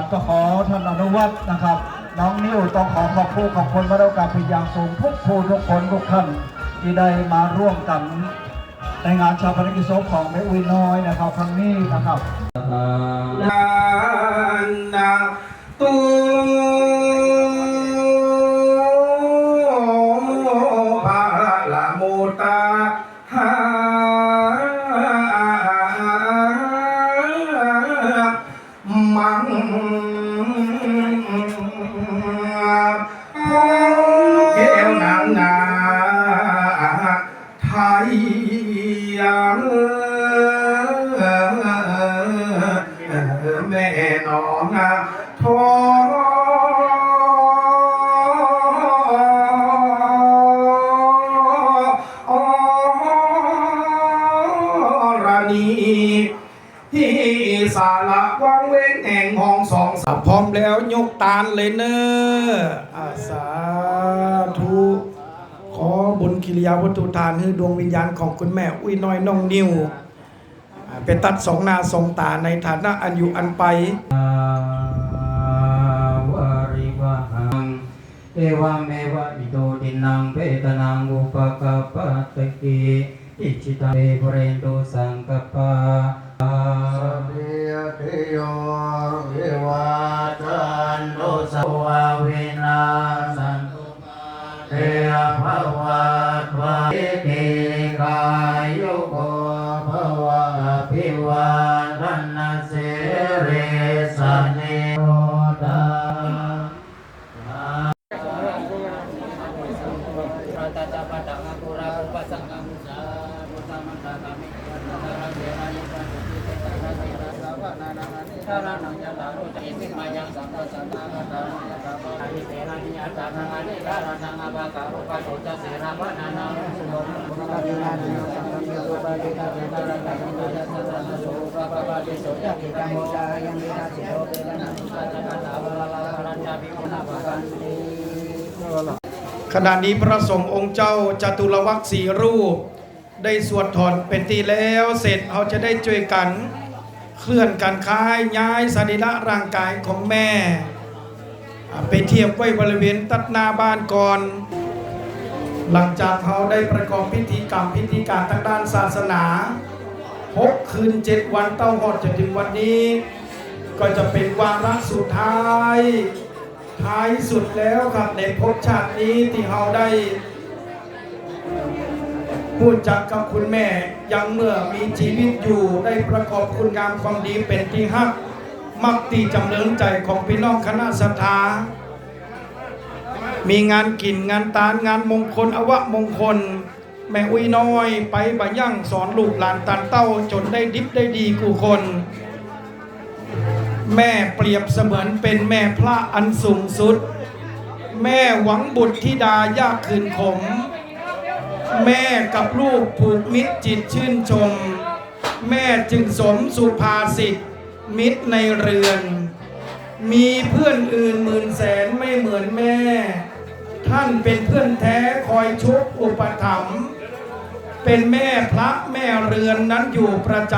นหลานก็ขอท่านอนุวัฒน์นะครับ น้องนิ้วต้องขอขอบคุณขอบคุณมาแล้วกับเป็นอย่างสูงทุกผู้ทุกคนทุกท่านที่ได้มาร่วมกัน ในงานชาปนกิจศพของแม่อุ้ยน้อยนะครับครั้งนี้นะครับ นานาตุภ พร้อมแล้วยกตาลเลยเนอะอาสาธุ ขอบุญกิริยาวัตถุทานให้ดวงวิญญาณของคุณแม่ อุ้ยน้อยน้องนิวอ่าเป็นตัดสองนาสองตาในฐานะอันอยู่อันไปวาริวหังเอวะเมวะอิโตตินังเปตนังอุปกปะตะกีอิจิตังเปปุเรนโตสังกปป ขณะนี้พระสงฆ์องค์เจ้าจตุรวักสีรูป ได้สวดถอนเป็นทีแล้วเสร็จเขาจะได้ช่วยกัน เคลื่อนการค้ายย้ายสรีระร่างกายของแม่ ไปเทียบไว้บริเวณตัดหนาบ้านก่อน หลังจากเขาได้ประกอบพิธีกรรมพิธีการทางด้านศาสนา หกคืนเจ็ดวันเต้าหอดจนถึงวันนี้ ก็จะเป็นวาระสุดท้าย ท้ายสุดแล้วครับในภพชาตินี้ที่เราได้พูดจักกับคุณแม่ยังเมื่อมีชีวิตอยู่ได้ประกอบคุณงามความดีเป็นที่ฮัก มักตีจำเริญใจของพี่น้องคณะสัทธามีงานกินงานตานงานมงคลอวะมงคล แม่อุ้ยน้อย ไปบะยั่งสอนลูกหลานตานเต้าจนได้ดิบได้ดีกูคน แม่เปรียบเสมือนเป็นแม่พระอันสูงสุด แม่หวังบุตรธิดายากคืนขม แม่กับลูกผูกมิตรจิตชื่นชม แม่จึงสมสุภาษิตมิตรในเรือน มีเพื่อนอื่นหมื่นแสนไม่เหมือนแม่ ท่านเป็นเพื่อนแท้ เป็นแม่พระแม่เรือนนั้นอยู่ประจ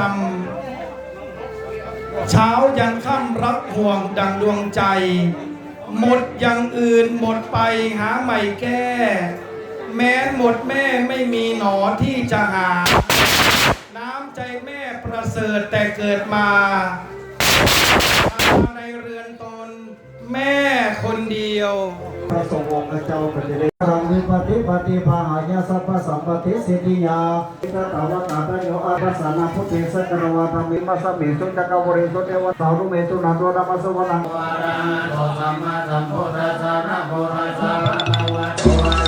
ำเช้ายันค่ำรับห่วงดังดวงใจ หมดอย่างอื่นหมดไปหาใหม่แก้ แม้หมดแม่ไม่มีหนอที่จะหา น้ำใจแม่ประเสริฐแต่เกิดมาในเรือนตน แม่คนเดียว พระสงฆ์องค์เจ้าปฏิเดชรังวิปฏิปฏิภาหายาสัพพสัมปติสิทธิยาพระตาวตาตโยอาภัสสนาพุทธิสักรวาธรรมิมัสสมิสุจักรวริสุเทวสารุเมตุนาตัวดามัสสวนังวาระโตสัมมาสัมพุทธัสสะนะโมตัสสะภะคะวะโตอะระหะโต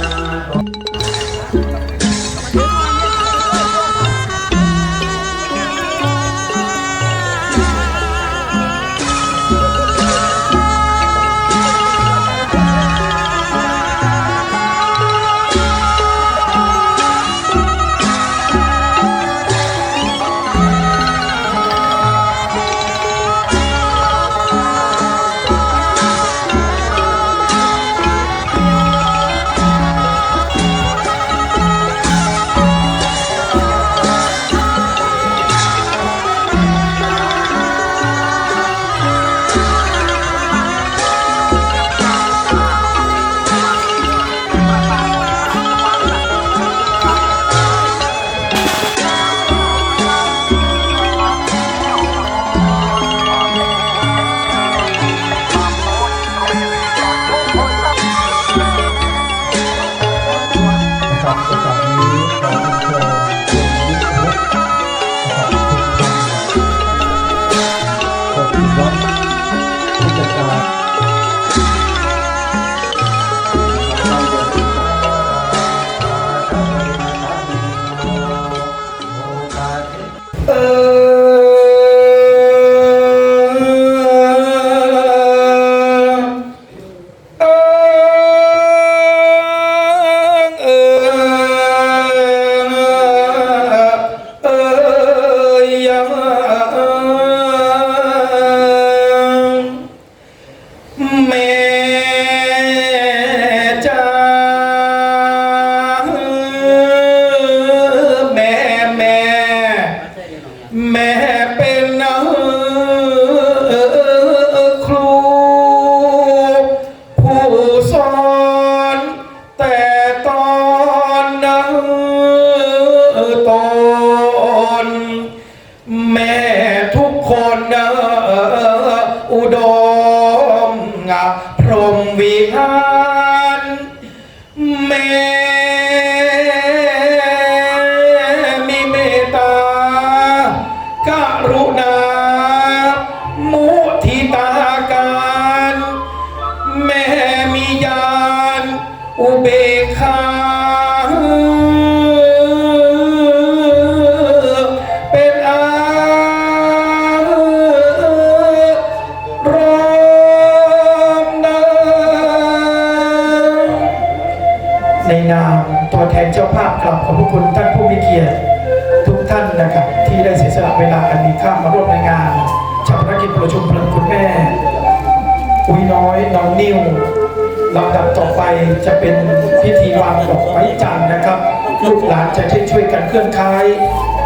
ต่อไปจะเป็นพิธีวางดอกไม้จันทร์นะครับ ลูกหลานจะได้ช่วยกันเคลื่อนย้าย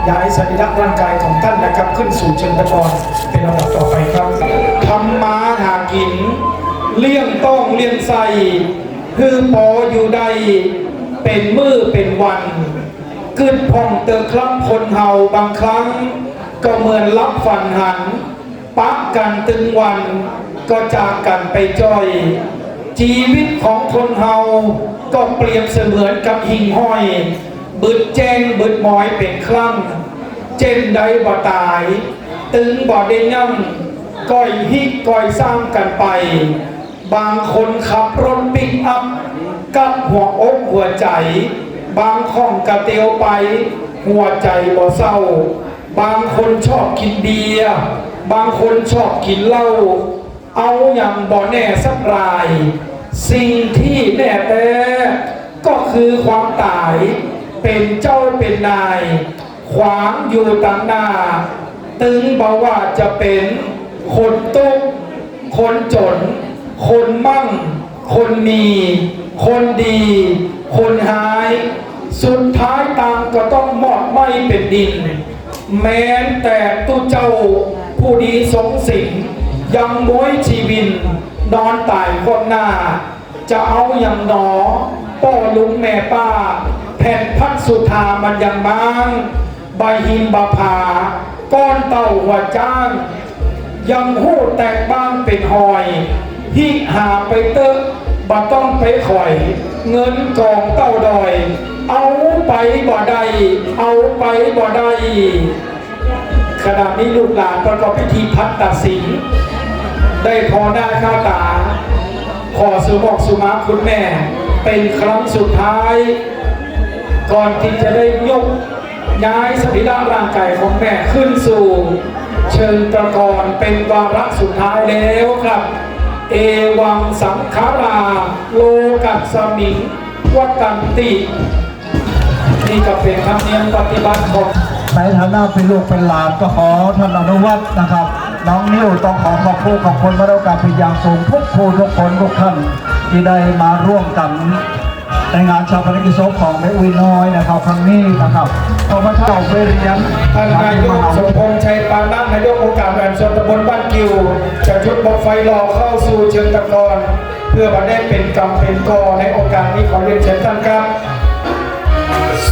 ย้ายสรีระร่างกายของท่านนะครับ ขึ้นสู่เชิงตะกอนเป็นลำดับต่อไปครับทำมาหากิน เลี่ยงต้องเลี่ยงใส่คือปออยู่ใด เป็นมือเป็นวันกึดพองเติมคลั่งคนเฮาบางครั้ง ก็เหมือนรับฝันหัน ปักกันตึงวัน ก็จากกันไปจ้อย ชีวิตของคนเฮาก็เปรียบเสมือนกับหิ่งห้อย บึดแจ้งบึดหมอยเป็นคลั่ง เจนใดบ่ตาย ตึงบ่ได้ยั่งก้อยฮิกก้อยสร้างกันไป บางคนขับรถปิกอัพ กับหัวอกหัวใจ บางข้องกระเตียวไป หัวใจบ่เศร้า บางคนชอบกินเบียร์บางคนชอบกินเหล้าเอาอย่างบ่แน่สักราย สิ่งที่แน่แต่ก็คือความตายเป็นเจ้าเป็นนาย ขวางอยู่ต่างหน้า ตึงบอกว่าจะเป็นคนตุกคนจน คนมั่ง คนมี คนดี คนหาย สุดท้ายต่างก็ต้องหมอดไหมเป็นดิน แม้แต่ตู้เจ้าผู้ดีสงสิง ยังม้วยชีวิน นอนตายคนหน้า จะเอาอย่างหนอป้อลุงแม่ป้า แผ่นพัดสุธามันยังบ้างใบหิมบาผาก้อนเต่าหัวจ้าง ยังหู้แตกบ้างเป็นหอยฮิหาไปเตอะบ่ต้องไปข่อย เงินกองเต้าดอย เอาไปบ่ได้เอาไปบ่ได้ขณะนี้ลูกหลานประกอบพิธีพัดตัดสิน ได้พอหน้าข้าตา ขอสุบอกสุมาคุณแม่ เป็นครั้งสุดท้าย ก่อนที่จะได้ยกย้ายสรีระร่างกายของแม่ขึ้นสู่ เชิงตะกอนเป็นวาระสุดท้ายแล้วครับ เอวังสังขาราโลกัสมิงวกันตินี่ก็เป็นธรรมเนียมปฏิบัติของในฐานะเป็นลูกเป็นหลานก็ขอท่านอนุวัฒน์นะครับ น้องนิ้วต้องขอขอบคุณขอบคุณมาด้วยการเป็นอย่างสูงทุกผู้ทุกคนทุกท่านที่ได้มาร่วมกันในงานชาปนกิจศพของแม่อุ้ยน้อยนะครับครั้งนี้นะครับขอพระเจ้าไปเรียนท่านนายกสมพงษ์ชัยปานะนายกองค์การแบ่งส่วนตำบลบ้านกิวจะชุดบกไฟรอเข้าสู่เชิงตะกอนเพื่อมาได้เป็นกรรมเป็นกอในโอกาสนี้ขอเรียนเชิญท่านครับ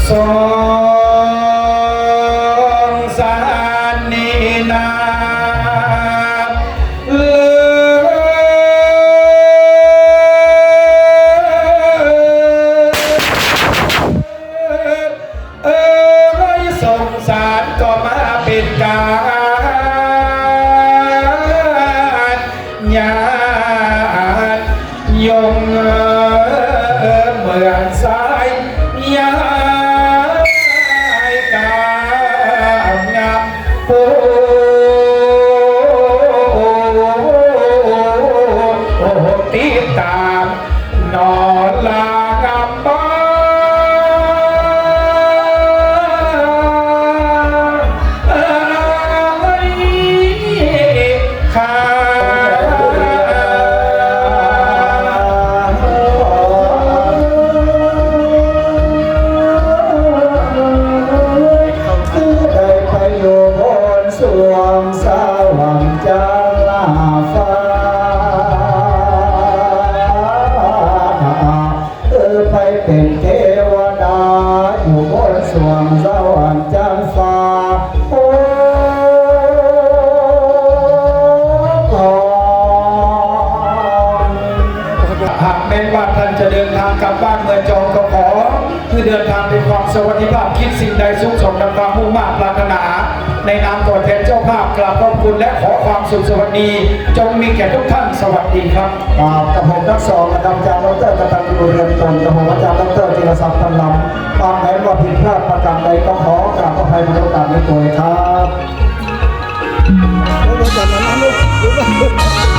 สอง ง สวัสดิภาพคิดสิ่งใดสุขสมดังความมุ่งมั่นปรารถนา ในนามตัวแทนเจ้าภาพกราบขอบคุณและขอความสุขสวัสดี จงมีแก่ทุกท่านสวัสดีครับครับกับผมทั้งสองนะครับอาจารย์ดรกตันยูเรียนตนกับผมอาจารย์ดรจิรศักดิ์พันลำตามแผนว่าผิดพลาดประการใดก็ขอกราบอภัยในโอกาสนี้ด้วยครับ